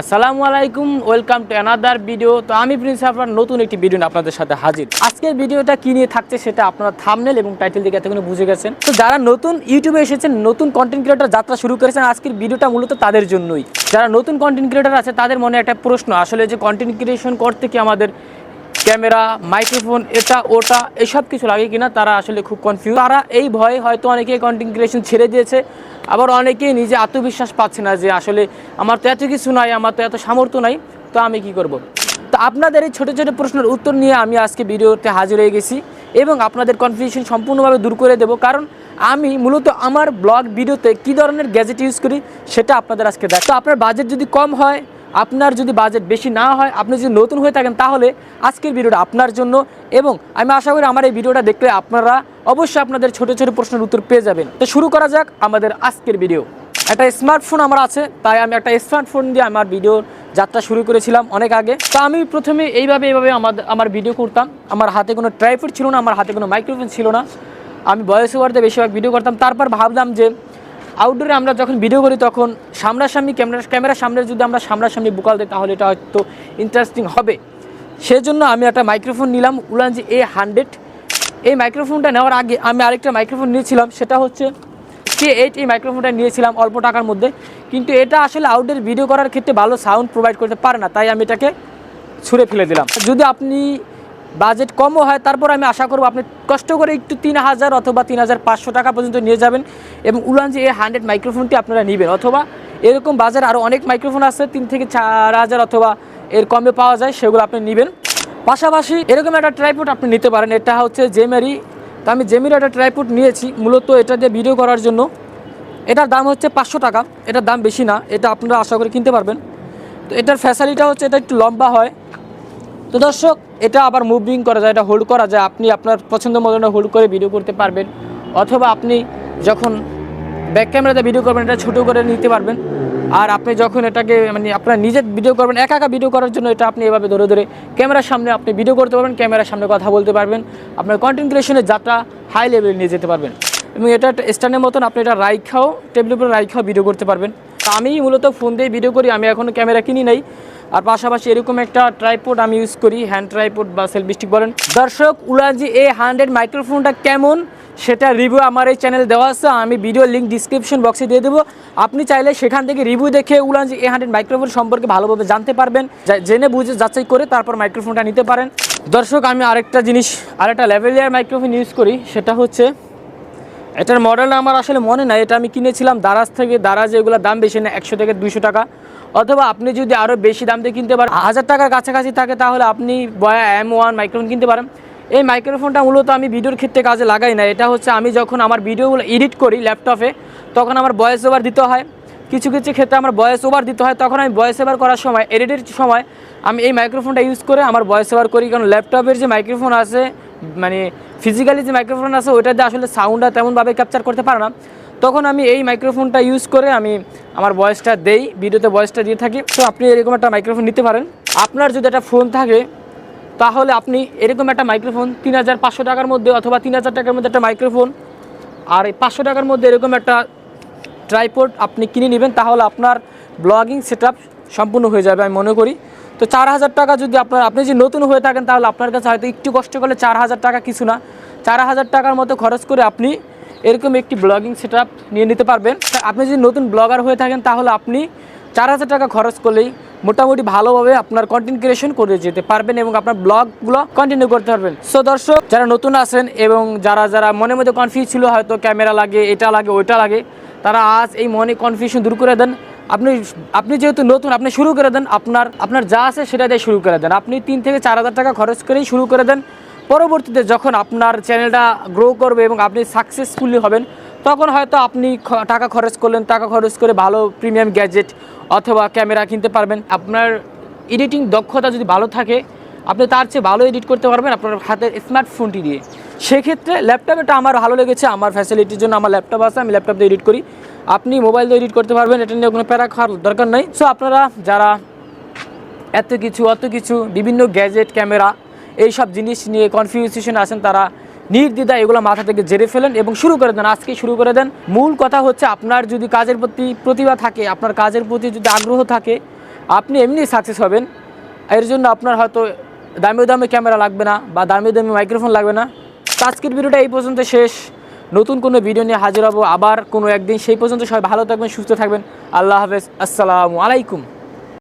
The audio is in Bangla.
আসসালামু আলাইকুম, ওয়েলকাম টু অ্যানাদার ভিডিও তো আমি প্রিন্স আপনার নতুন একটি ভিডিও আপনাদের সাথে হাজির। আজকের ভিডিওটা কি নিয়ে থাকছে সেটা আপনারা থামনেল এবং টাইটেল দেখে এতক্ষণ বুঝে গেছেন। তো যারা নতুন ইউটিউবে এসেছেন, নতুন কন্টেন্ট ক্রিয়েটার যাত্রা শুরু করেছেন, আজকের ভিডিওটা মূলত তাদের জন্যই। যারা নতুন কন্টেন্ট ক্রিয়েটার আছে, তাদের মনে একটা প্রশ্ন, আসলে যে কন্টেন্ট ক্রিয়েশন করতে কি আমাদের ক্যামেরা মাইক্রোফোন এটা, ওটা, এসব কিছু লাগে কিনা, তারা আসলে খুব কনফিউজ তারা এই ভয়ে হয়তো অনেকে কন্টেন্ট ক্রিয়েশন ছেড়ে দিয়েছে। আবার অনেকেই নিজে আত্মবিশ্বাস পাচ্ছে না যে আসলে আমার তো এত কিছু নাই, আমার তো এত সামর্থ্য নাই, তো আমি কি করব। তো আপনাদের এই ছোটো ছোটো প্রশ্নের উত্তর নিয়ে আমি আজকে ভিডিওতে হাজির হয়ে গেছি এবং আপনাদের কনফিউশন সম্পূর্ণভাবে দূর করে দেব কারণ আমি মূলত আমার ব্লগ ভিডিওতে কী ধরনের গ্যাজেট ইউজ করি সেটা আপনাদের আজকে দেখ তো আপনার বাজেট যদি কম হয় আপনার যদি বাজেট বেশি না হয়, আপনি যদি নতুন হয়ে থাকেন, তাহলে আজকের ভিডিওটা আপনার জন্য এবং আমি আশা করি আমার এই ভিডিওটা দেখলে আপনারা অবশ্যই আপনাদের ছোট ছোট প্রশ্নের উত্তর পেয়ে যাবেন। তো শুরু করা যাক আমাদের আজকের ভিডিও একটা স্মার্টফোন আমার আছে, তাই আমি একটা স্মার্টফোন দিয়ে আমার ভিডিওর যাত্রা শুরু করেছিলাম অনেক আগে। তো আমি প্রথমে এইভাবে এইভাবে আমার আমার ভিডিও করতাম। আমার হাতে কোনো ট্রাইপড ছিল না, আমার হাতে কোনো মাইক্রোফোন ছিল না। আমি বয়স ওভারতে বেশিরভাগ ভিডিও করতাম। তারপর ভাবলাম যে আউটডোরে আমরা যখন ভিডিও করি, তখন সামনাসামনি ক্যামেরা ক্যামেরার সামনে যদি আমরা সামনাসামনি বুকাল দিই তাহলে এটা হয়তো ইন্টারেস্টিং হবে। সেজন্য আমি একটা মাইক্রোফোন নিলাম উলানজি এ হান্ড্রেড। এই মাইক্রোফোনটা নেওয়ার আগে আমি আরেকটা মাইক্রোফোন নিয়েছিলাম, সেটা হচ্ছে কে এইট, এই মাইক্রোফোনটা নিয়েছিলাম অল্প টাকার মধ্যে। কিন্তু এটা আসলে আউটডোর ভিডিও করার ক্ষেত্রে ভালো সাউন্ড প্রোভাইড করতে পারে না, তাই আমি এটাকে ছুঁড়ে ফেলে দিলাম। যদি আপনি বাজেট কমও হয়, তারপর আমি আশা করব আপনি কষ্ট করে একটু তিন হাজার অথবা তিন হাজার পাঁচশো টাকা পর্যন্ত নিয়ে যাবেন এবং উলান যে এই হান্ড্রেড মাইক্রোফোনটি আপনারা নেবেন অথবা এরকম বাজার আরও অনেক মাইক্রোফোন আছে, তিন থেকে চার হাজার অথবা এর কমে পাওয়া যায়, সেগুলো আপনি নেবেন। পাশাপাশি এরকম একটা ট্রাইপোড আপনি নিতে পারেন, এটা হচ্ছে জেমেরি তো আমি জেমেরি একটা ট্রাইপোড নিয়েছি, মূলত এটা দিয়ে ভিডিও করার জন্য। এটার দাম হচ্ছে পাঁচশো টাকা এটার দাম বেশি না, এটা আপনারা আশা করে কিনতে পারবেন। তো এটার ফ্যাসিলিটা হচ্ছে এটা একটু লম্বা হয়। তো দর্শক এটা আবার মুভিং করা যায়, এটা হোল্ড করা যায়। আপনি আপনার পছন্দ মতন হোল্ড করে ভিডিও করতে পারবেন। অথবা আপনি যখন ব্যাক ক্যামেরাতে ভিডিও করবেন, এটা ছোটো করে নিতে পারবেন। আর আপনি যখন এটাকে মানে আপনার নিজের ভিডিও করবেন, একা একা ভিডিও করার জন্য এটা আপনি এভাবে ধরে ধরে ক্যামেরার সামনে আপনি ভিডিও করতে পারবেন ক্যামেরার সামনে কথা বলতে পারবেন। আপনার কন্টেন্ট ক্রিয়েশনের যাত্রা হাই লেভেলে নিয়ে যেতে পারবেন। এবং এটা স্ট্যান্ডের মতন আপনি এটা রাইখাও টেবিলের উপরে রাইখাও ভিডিও করতে পারবেন। আমি মূলত ফোন দিয়ে ভিডিও করি, আমি এখনও ক্যামেরা কিনি নাই। আর পাশাপাশি এরকম একটা ট্রাইপোড আমি ইউজ করি হ্যান্ড ট্রাইপোড বা সেলফি স্টিক বলেন। দর্শক উলাজি এ হান্ড্রেড মাইক্রোফোনটা কেমন সেটা রিভিউ আমার এই চ্যানেল দেওয়া আছে, আমি ভিডিও লিঙ্ক ডিসক্রিপশন বক্সে দিয়ে দেবো। আপনি চাইলে সেখান থেকে রিভিউ দেখে উলানজি এ হান্ড্রেড মাইক্রোফোন সম্পর্কে ভালোভাবে জানতে পারবেন জেনে বুঝে যাচাই করে তারপর মাইক্রোফোনটা নিতে পারেন। দর্শক, আমি আরেকটা জিনিস, আরেকটা লেভেলিয়ার মাইক্রোফোন ইউজ করি, সেটা হচ্ছে এটার মডেল আমার আসলে মনে নাই। এটা আমি কিনেছিলাম দারাজ থেকে। দারাজ এগুলোর দাম বেশি না, একশো থেকে দুইশো টাকা। অথবা আপনি যদি আরও বেশি দাম দিয়ে কিনতে পারেন, হাজার টাকার কাছাকাছি থাকে তাহলে আপনি বয়া এম ওয়ান মাইক্রোফোন কিনতে পারেন। এই মাইক্রোফোনটা মূলত আমি ভিডিওর ক্ষেত্রে কাজে লাগাই না এটা হচ্ছে আমি যখন আমার ভিডিওগুলো এডিট করি ল্যাপটপে তখন আমার ভয়েস ওভার দিতে হয়। কিছু কিছু ক্ষেত্রে আমার ভয়েস ওভার দিতে হয়। তখন আমি ভয়েস ওভার করার সময় এডিটের সময় আমি এই মাইক্রোফোনটা ইউজ করে আমার ভয়েস ওভার করি। কারণ ল্যাপটপের যে মাইক্রোফোন আছে মানে ফিজিক্যালি যে মাইক্রোফোন আছে ওইটাতে আসলে সাউন্ডটা তেমনভাবে ক্যাপচার করতে পারে না। তখন আমি এই মাইক্রোফোনটা ইউজ করে আমি আমার ভয়েসটা দেই ভিডিওতে ভয়েসটা দিয়ে থাকি। তো আপনি এরকম একটা মাইক্রোফোন নিতে পারেন। আপনার যদি একটা ফোন থাকে, তাহলে আপনি এরকম একটা মাইক্রোফোন তিন হাজার পাঁচশো টাকার মধ্যে অথবা তিন হাজার টাকার মধ্যে একটা মাইক্রোফোন আর এই পাঁচশো টাকার মধ্যে এরকম একটা ট্রাইপোড আপনি কিনে নেবেন, তাহলে আপনার ব্লগিং সেট সম্পূর্ণ হয়ে যাবে, আমি মনে করি। তো চার হাজার টাকা যদি আপনার, আপনি যদি নতুন হয়ে থাকেন, তাহলে আপনার কাছে হয়তো একটু কষ্ট করলে চার হাজার টাকা কিছু না। চার হাজার টাকার মতো খরচ করে আপনি এরকম একটি ব্লগিং সেট নিয়ে নিতে পারবেন। আপনি যদি নতুন ব্লগার হয়ে থাকেন, তাহলে আপনি চার হাজার টাকা খরচ করলেই মোটামুটি ভালোভাবে আপনার কন্টেন্ট ক্রিয়েশন করে যেতে পারবেন এবং আপনার ব্লগগুলো কন্টিনিউ করতে পারবেন। সো দর্শক, যারা নতুন আছেন এবং যারা যারা মনের মধ্যে কনফিউজ ছিল, হয়তো ক্যামেরা লাগে, এটা লাগে, ওইটা লাগে, তারা আজ এই মনে কনফিউশন দূর করে দেন। আপনি আপনি যেহেতু নতুন, আপনি শুরু করে দেন, আপনার আপনার যা আছে সেটা দিয়ে শুরু করে দেন। আপনি তিন থেকে চার হাজার টাকা খরচ করেই শুরু করে দেন। পরবর্তীতে যখন আপনার চ্যানেলটা গ্রো করবে এবং আপনি সাকসেসফুলি হবেন, তখন হয়তো আপনি টাকা খরচ করলেন, টাকা খরচ করে ভালো প্রিমিয়াম গ্যাজেট অথবা ক্যামেরা কিনতে পারবেন। আপনার এডিটিং দক্ষতা যদি ভালো থাকে, আপনি তার চেয়ে ভালো এডিট করতে পারবেন আপনার হাতের স্মার্টফোনটি দিয়ে। সেক্ষেত্রে ল্যাপটপটা আমার ভালো লেগেছে, আমার ফ্যাসিলিটির জন্য আমার ল্যাপটপ আছে, আমি ল্যাপটপ দিয়ে এডিট করি। আপনি মোবাইল দিয়ে এডিট করতে পারবেন, এটা নিয়ে কোনো প্যারা খাওয়ার দরকার নেই। সো আপনারা যারা এত কিছু, অত কিছু, বিভিন্ন গ্যাজেট ক্যামেরা এই সব জিনিস নিয়ে কনফিউজেশন আছেন, তারা নির্দ্বিধা এগুলো মাথা থেকে জেরে ফেলেন এবং শুরু করে দেন আজকে শুরু করে দেন। মূল কথা হচ্ছে, আপনার যদি কাজের প্রতি প্রতিভা থাকে, আপনার কাজের প্রতি যদি আগ্রহ থাকে, আপনি এমনি সাকসেস হবেন। এর জন্য আপনার হয়তো দামি দামি ক্যামেরা লাগবে না বা দামি দামি মাইক্রোফোন লাগবে না। আজকের ভিডিওটা এই পর্যন্ত শেষ। নতুন কোনো ভিডিও নিয়ে হাজির হব। আবার কোনো একদিন, সেই পর্যন্ত সবাই ভালো থাকবেন, সুস্থ থাকবেন। আল্লাহ হাফেজ। আসসালামু আলাইকুম।